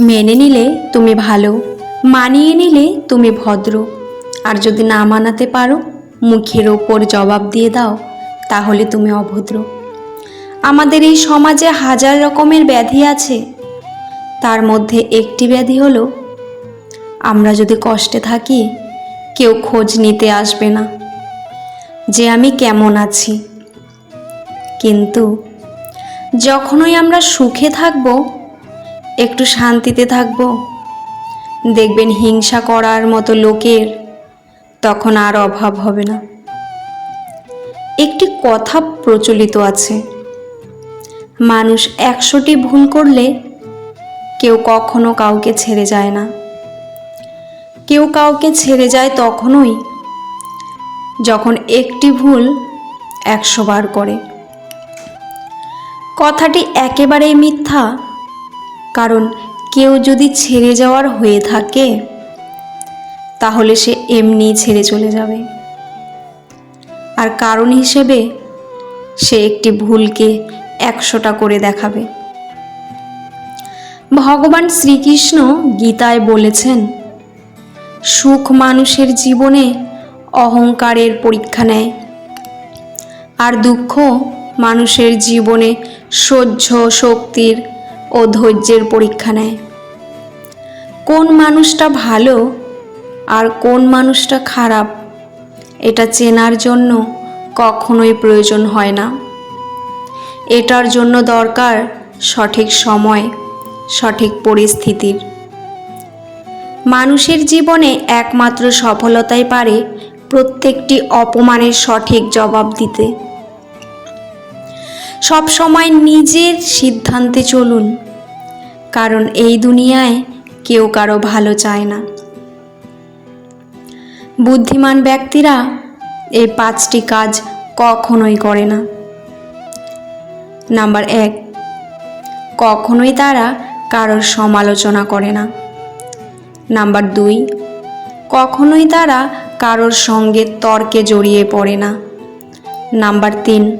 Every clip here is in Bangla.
মেনে নিলে তুমি ভালো, মানিয়ে নিলে তুমি ভদ্র। আর যদি না মানাতে পারো, মুখের ওপর জবাব দিয়ে দাও, তাহলে তুমি অভদ্র। আমাদের এই সমাজে হাজার রকমের ব্যাধি আছে। তার মধ্যে একটি ব্যাধি হলো, আমরা যদি কষ্টে থাকি, কেউ খোঁজ নিতে আসবে না। যে আমি কেমন আছি। কিন্তু যখনই আমরা সুখে থাকব একটু শান্তিতে থাকব। দেখবেন হিংসা করার মতো লোকের তখন আর অভাব হবে না। একটি কথা প্রচলিত আছে, মানুষ একশোটি ভুল করলে কেউ কখনো কাউকে ছেড়ে যায় না। কেউ কাউকে ছেড়ে যায় তখনই যখন একটি ভুল একশো বার করে। কথাটি একেবারেই মিথ্যা কারণ কেউ যদি ছেড়ে যাওয়ার হয়ে থাকে, তাহলে সে এমনি ছেড়ে চলে যাবে। আর কারণ হিসেবে সে একটি ভুলকে একশোটা করে দেখাবে। ভগবান শ্রীকৃষ্ণ গীতায় বলেছেন, সুখ মানুষের জীবনে অহংকারের পরীক্ষা নেয়, আর দুঃখ মানুষের জীবনে সহ্য শক্তির ও ধৈর্যের পরীক্ষা নেয়। কোন মানুষটা ভালো আর কোন মানুষটা খারাপ, এটা চেনার জন্য কখনোই প্রয়োজন হয় না। এটার জন্য দরকার সঠিক সময়, সঠিক পরিস্থিতির। মানুষের জীবনে একমাত্র সফলতাই পারে প্রত্যেকটি অপমানের সঠিক জবাব দিতে। সব সময় নিজের সিদ্ধান্তে চলুন। কারণ এই দুনিয়ায় কেউ কারও ভালো চায় না। বুদ্ধিমান ব্যক্তিরা এই পাঁচটি কাজ কখনোই করে না। নাম্বার এক, কখনোই তারা কারোর সমালোচনা করে না। নাম্বার দুই, কখনোই তারা কারোর সঙ্গে তর্কে জড়িয়ে পড়ে না। নাম্বার তিন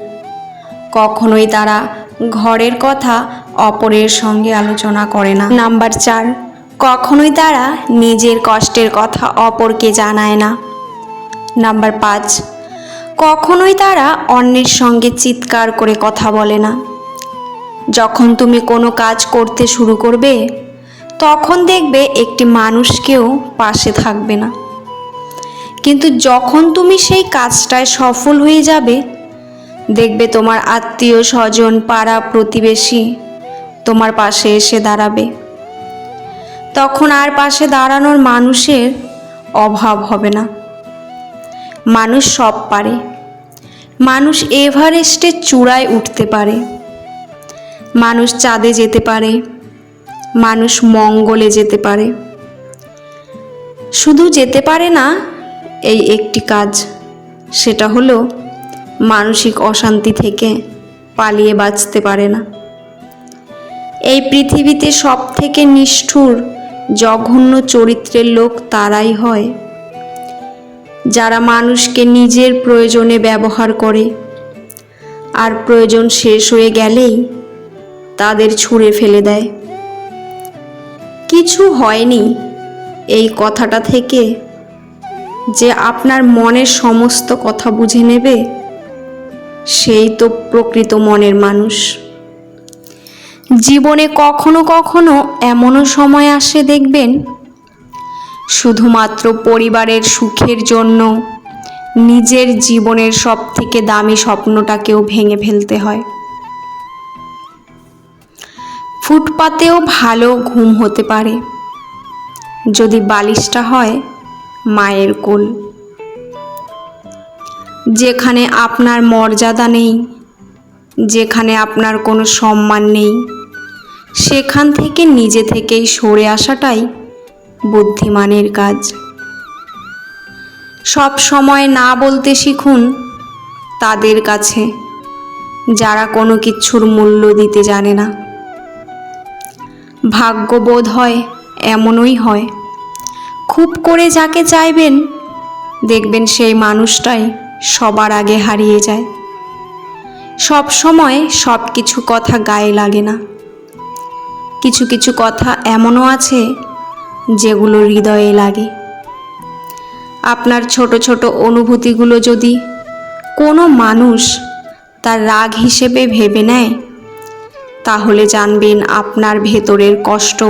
কখনোই তারা ঘরের কথা অপরের সঙ্গে আলোচনা করে না। নাম্বার চার, কখনোই তারা নিজের কষ্টের কথা অপরকে জানায় না। নাম্বার পাঁচ, কখনোই তারা অন্যের সঙ্গে চিৎকার করে কথা বলে না। যখন তুমি কোনো কাজ করতে শুরু করবে, তখন দেখবে একটি মানুষকেও পাশে থাকবে না। কিন্তু যখন তুমি সেই কাজটায় সফল হয়ে যাবে দেখবে তোমার আত্মীয় স্বজন পাড়া প্রতিবেশী তোমার পাশে এসে দাঁড়াবে। তখন আর পাশে দাঁড়ানোর মানুষের অভাব হবে না। মানুষ সব পারে। মানুষ এভারেস্টের চূড়ায় উঠতে পারে। মানুষ চাঁদে যেতে পারে। মানুষ মঙ্গলে যেতে পারে। শুধু যেতে পারে না, এই একটি কাজ, সেটা হলো মানসিক অশান্তি থেকে পালিয়ে বাঁচতে পারে না। এই পৃথিবীতে সব থেকে নিষ্ঠুর, জঘন্য চরিত্রের লোক তারাই হয়। যারা মানুষকে নিজের প্রয়োজনে ব্যবহার করে, আর প্রয়োজন শেষ হয়ে গেলেই তাদের ছুঁড়ে ফেলে দেয়। কিছু হয়নি এই কথাটা থেকে যে আপনার মনের সমস্ত কথা বুঝে নেবে সেই তো প্রকৃত মনের মানুষ। জীবনে কখনো কখনো এমনও সময় আসে দেখবেন, শুধুমাত্র পরিবারের সুখের জন্য নিজের জীবনের সব থেকে দামি স্বপ্নটাকেও ভেঙে ফেলতে হয়। ফুটপাতেও ভালো ঘুম হতে পারে। যদি বালিশটা হয়, মায়ের কোল। যেখানে আপনার মর্যাদা নেই, যেখানে আপনার কোনো সম্মান নেই, সেখান থেকে নিজে থেকেই সরে আসাটাই বুদ্ধিমানের কাজ। সব সময় না বলতে শিখুন তাদের কাছে, যারা কোনো কিছুর মূল্য দিতে জানে না। ভাগ্যবোধ হয় এমনই হয়। খুব করে যাকে চাইবেন, দেখবেন সেই মানুষটাই সবার আগে হারিয়ে যায়। সব সময় সব কিছু কথা গায়ে লাগে না। কিছু কিছু কথা এমনও আছে যেগুলো হৃদয়ে লাগে। আপনার ছোট ছোট অনুভূতিগুলো যদি কোনো মানুষ তার রাগ হিসেবে ভেবে নেয়, তাহলে জানবেন আপনার ভেতরের কষ্ট।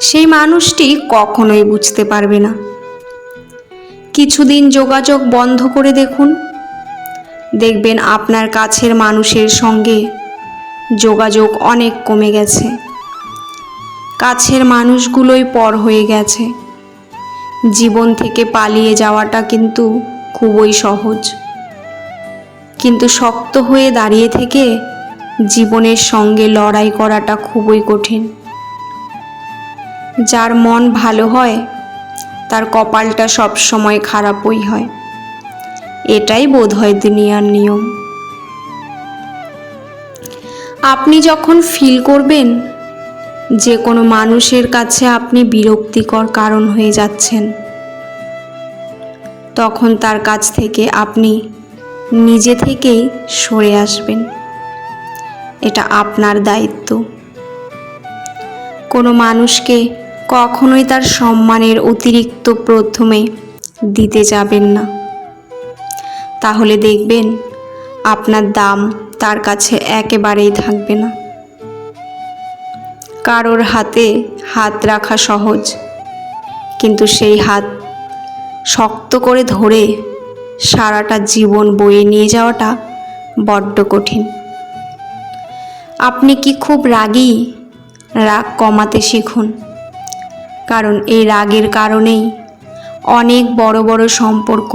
সেই মানুষটি কখনোই বুঝতে পারবে না। কিছুদিন যোগাযোগ বন্ধ করে দেখুন। দেখবেন আপনার কাছের মানুষের সঙ্গে যোগাযোগ অনেক কমে গেছে। কাছের মানুষগুলোই পর হয়ে গেছে। জীবন থেকে পালিয়ে যাওয়াটা কিন্তু খুবই সহজ। কিন্তু শক্ত হয়ে দাঁড়িয়ে থেকে জীবনের সঙ্গে লড়াই করাটা খুবই কঠিন। যার মন ভালো হয় তার কপালটা সব সময় খারাপই হয়। এটাই বোধ হয় দুনিয়ার নিয়ম। আপনি যখন ফিল করবেন যে কোনো মানুষের কাছে আপনি বিরক্তিকর কারণ হয়ে যাচ্ছেন, তখন তার কাছ থেকে আপনি নিজে থেকেই সরে আসবেন। এটা আপনার দায়িত্ব। কোনো মানুষকে কখনোই তার সম্মানের অতিরিক্ত প্রথমে দিতে যাবেন না। তাহলে দেখবেন আপনার দাম তার কাছে একেবারেই থাকবে না। কারোর হাতে হাত রাখা সহজ, কিন্তু সেই হাত শক্ত করে ধরে সারাটা জীবন বয়ে নিয়ে যাওয়াটা বড্ড কঠিন। আপনি কি খুব রাগী? রাগ কমাতে শিখুন। কারণ এই রাগের কারণেই অনেক বড় বড় সম্পর্ক,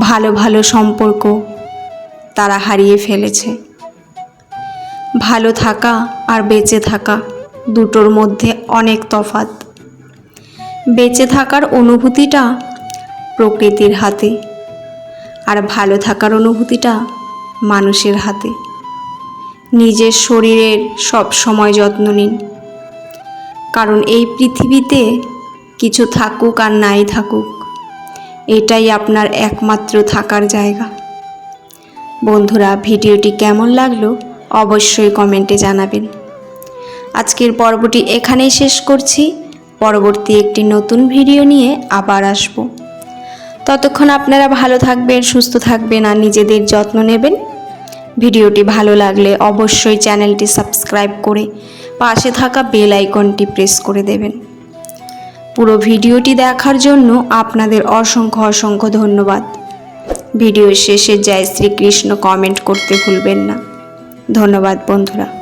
ভালো ভালো সম্পর্ক তারা হারিয়ে ফেলেছে। ভালো থাকা আর বেঁচে থাকা দুটোর মধ্যে অনেক তফাত বেঁচে থাকার অনুভূতিটা প্রকৃতির হাতে আর ভালো থাকার অনুভূতিটা মানুষের হাতে। নিজের শরীরের সব সময় যত্ন নিন। কারণ এই পৃথিবীতে কিছু থাকুক আর নাই থাকুক, এটাই আপনার একমাত্র থাকার জায়গা। বন্ধুরা, ভিডিওটি কেমন লাগল অবশ্যই কমেন্টে জানাবেন। আজকের পর্বটি এখানেই শেষ করছি। পরবর্তী একটি নতুন ভিডিও নিয়ে আবার আসব। ততক্ষণ আপনারা ভালো থাকবেন, সুস্থ থাকবেন আর নিজেদের যত্ন নেবেন। ভিডিওটি ভালো লাগলে অবশ্যই চ্যানেলটি সাবস্ক্রাইব করে পাশে থাকা বেল আইকনটি প্রেস করে দেবেন। পুরো ভিডিওটি দেখার জন্য আপনাদের অসংখ্য অসংখ্য ধন্যবাদ। ভিডিও শেষে জয় শ্রীকৃষ্ণ কমেন্ট করতে ভুলবেন না। ধন্যবাদ বন্ধুরা।